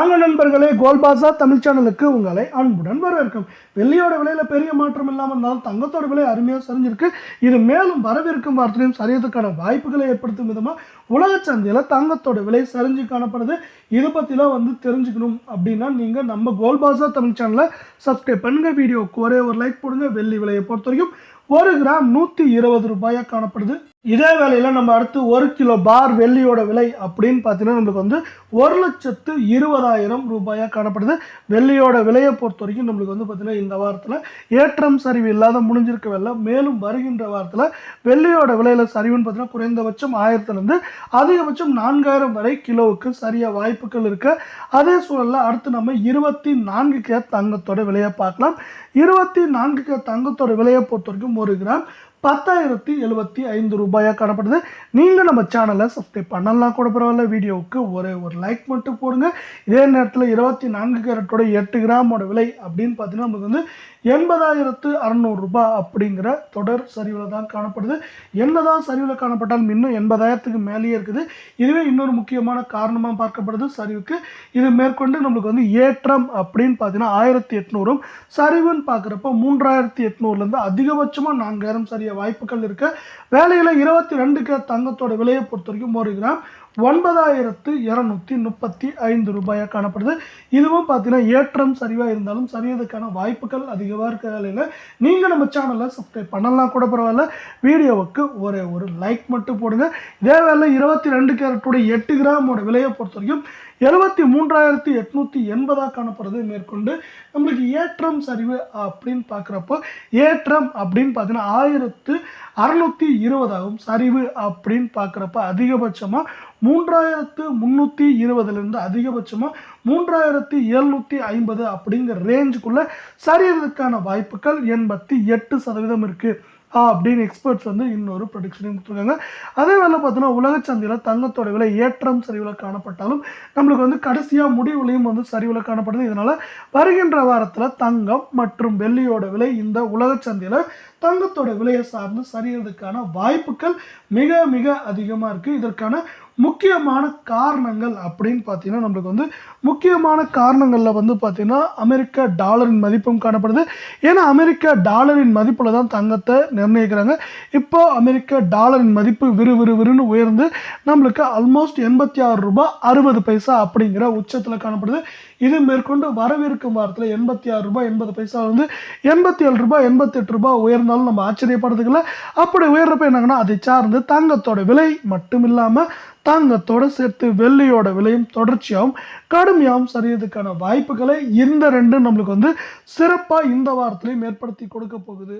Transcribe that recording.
Hello நண்பர்களே கோல்பாசா தமிழ் சேனலுக்கு உங்களை அன்புடன் வரவேற்கும். வெள்ளியோட விலையில் பெரிய மாற்றம் இல்லாமல் இருந்தாலும் தங்கத்தோட விலை அருமையாக சரிஞ்சிருக்கு. இது மேலும் வரவிருக்கும் வாரத்திலையும் சரியதுக்கான வாய்ப்புகளை ஏற்படுத்தும் விதமாக உலக சந்தையில் தங்கத்தோட விலை சரிஞ்சு காணப்படுது. இது பற்றிலாம் வந்து தெரிஞ்சுக்கணும் அப்படின்னா நீங்கள் நம்ம கோல்பாசா தமிழ் சேனலை சப்ஸ்கிரைப் பண்ணுங்க. வீடியோ ஒரே ஒரு லைக் போடுங்க. வெள்ளி விலையை பொறுத்த வரைக்கும் ஒரு கிராம் நூற்றி இருபது ரூபாயாக காணப்படுது. இதே வேளையில் நம்ம அடுத்து ஒரு கிலோ பார் வெள்ளியோட விலை அப்படின்னு பார்த்தீங்கன்னா நம்மளுக்கு வந்து ஒரு லட்சத்து இருபதாயிரம் ரூபாயாக காணப்படுது. வெள்ளியோட விலையை பொறுத்த வரைக்கும் நம்மளுக்கு வந்து பார்த்திங்கன்னா இந்த வாரத்தில் ஏற்றம் சரிவு இல்லாத முடிஞ்சிருக்கவில்லை. மேலும் வருகின்ற வாரத்தில் வெள்ளியோட விலையில் சரிவுன்னு பார்த்தீங்கன்னா குறைந்தபட்சம் ஆயிரத்துலேருந்து அதிகபட்சம் நான்காயிரம் வரை கிலோவுக்கு சரியாக வாய்ப்புகள் இருக்கு. அதே சூழலில் அடுத்து நம்ம இருபத்தி நான்கு கே தங்கத்தோட விலையை பார்க்கலாம். இருபத்தி நான்கு கே தங்கத்தோட விலையை பொறுத்த வரைக்கும் ஒரு கிராம் பத்தாயிரத்தி எழுபத்தி ஐந்து ரூபாயாக காணப்படுது. நீங்கள் நம்ம சேனலை சப்ஸ்கிரைப் பண்ணலாம் கூட பரவாயில்ல வீடியோவுக்கு ஒரே ஒரு லைக் மட்டும் போடுங்க. இதே நேரத்தில் இருபத்தி நான்கு கேரட்டோட எட்டு கிராமோட விலை அப்படின்னு பார்த்தீங்கன்னா நமக்கு வந்து எண்பதாயிரத்து அறநூறுரூபா அப்படிங்கிற தொடர் சரிவில் தான் காணப்படுது. என்னதான் சரிவில் காணப்பட்டாலும் இன்னும் எண்பதாயிரத்துக்கு மேலேயே இருக்குது. இதுவே இன்னொரு முக்கியமான காரணமாக பார்க்கப்படுது சரிவுக்கு. இது மேற்கொண்டு நம்மளுக்கு வந்து ஏற்றம் அப்படின்னு பார்த்தீங்கன்னா ஆயிரத்தி எட்நூறும். சரிவுன்னு பார்க்குறப்ப மூன்றாயிரத்தி எட்நூறுலேருந்து அதிகபட்சமாக நான்காயிரம் சரியாக வாய்ப்புகள் இருக்குது வேலையில் இருபத்தி ரெண்டுக்கு தங்கத்தோட விலையை பொறுத்த வரைக்கும் ஒரு கிராம் ஒன்பதாயிரத்து இரநூத்தி முப்பத்தி ஐந்து ரூபாயாக காணப்படுது. இதுவும் பார்த்தீங்கன்னா ஏற்றம் சரிவாக இருந்தாலும் சரியதுக்கான வாய்ப்புகள் அதிகமாக இருக்க வேலையில் நீங்கள் நம்ம சேனலை சப்ஸ்கிரைப் பண்ணலாம் கூட பரவாயில்ல. வீடியோவுக்கு ஒரே ஒரு லைக் மட்டும் போடுங்க. இதே வேலை இருபத்தி ரெண்டு கேரட்டுடைய எட்டு கிராமோட விலையை பொறுத்த வரைக்கும் எழுபத்தி மூன்றாயிரத்தி எட்நூற்றி எண்பதாக காணப்படுறது மேற்கொண்டு நம்மளுக்கு ஏற்றம் சரிவு அப்படின்னு பார்க்குறப்போ ஏற்றம் அப்படின்னு பார்த்தீங்கன்னா ஆயிரத்து அறநூற்றி இருபதாகும். சரிவு அப்படின்னு பார்க்குறப்ப அதிகபட்சமாக மூன்றாயிரத்து முந்நூற்றி இருபதுலேருந்து அதிகபட்சமாக மூன்றாயிரத்தி எழுநூற்றி ஐம்பது அப்படிங்கிற ரேஞ்சுக்குள்ளே சரியறதுக்கான வாய்ப்புகள் எண்பத்தி எட்டு சதவீதம் இருக்குது அப்படின்னு எக்ஸ்பர்ட்ஸ் வந்து இன்னொரு ப்ரொடிக்ஷனையும் கொடுத்துருக்காங்க. அதே வேலை பார்த்தோன்னா உலக சந்தையில் தங்கத்தோட விலை ஏற்றம் சரிவில் காணப்பட்டாலும் நம்மளுக்கு வந்து கடைசியாக முடிவுலையும் வந்து சரிவில் காணப்படுது. இதனால் வருகின்ற வாரத்தில் தங்கம் மற்றும் வெள்ளியோட விலை இந்த உலக சந்தையில் தங்கத்தோட விலையை சார்ந்து சரியறதுக்கான வாய்ப்புகள் மிக மிக அதிகமாக இருக்குது இதற்கான முக்கியமான காரணங்கள் அப்படின்னு பார்த்தீங்கன்னா நம்மளுக்கு வந்து முக்கியமான காரணங்களில் வந்து பார்த்திங்கன்னா அமெரிக்க டாலரின் மதிப்பும் காணப்படுது. ஏன்னா அமெரிக்க டாலரின் மதிப்பில் தான் தங்கத்தை நிர்ணயிக்கிறாங்க. இப்போ அமெரிக்க டாலரின் மதிப்பு விறு விறு விறுன்னு உயர்ந்து நம்மளுக்கு ஆல்மோஸ்ட் எண்பத்தி ஆறு ரூபாய் அறுபது பைசா அப்படிங்கிற உச்சத்தில் காணப்படுது. இது மேற்கொண்டு வரவிருக்கும் வாரத்தில் எண்பத்தி ஆறு ரூபாய் எண்பது பைசா வந்து எண்பத்தி ஏழு ரூபாய் எண்பத்தெட்டு ரூபாய் உயர்ந்தாலும் நம்ம ஆச்சரியப்படுறதுக்குள்ள அப்படி உயர்றப்ப என்னங்கன்னா அதை சார்ந்து தங்கத்தோட விலை மட்டும் இல்லாமல் தங்கத்தோடு சேர்த்து வெள்ளியோட விலையும் தொடர்ச்சியாகவும் கடுமையாகவும் சரியதுக்கான வாய்ப்புகளை இந்த ரெண்டு நம்மளுக்கு வந்து சிறப்பாக இந்த வாரத்திலையும் ஏற்படுத்தி கொடுக்க போகுது.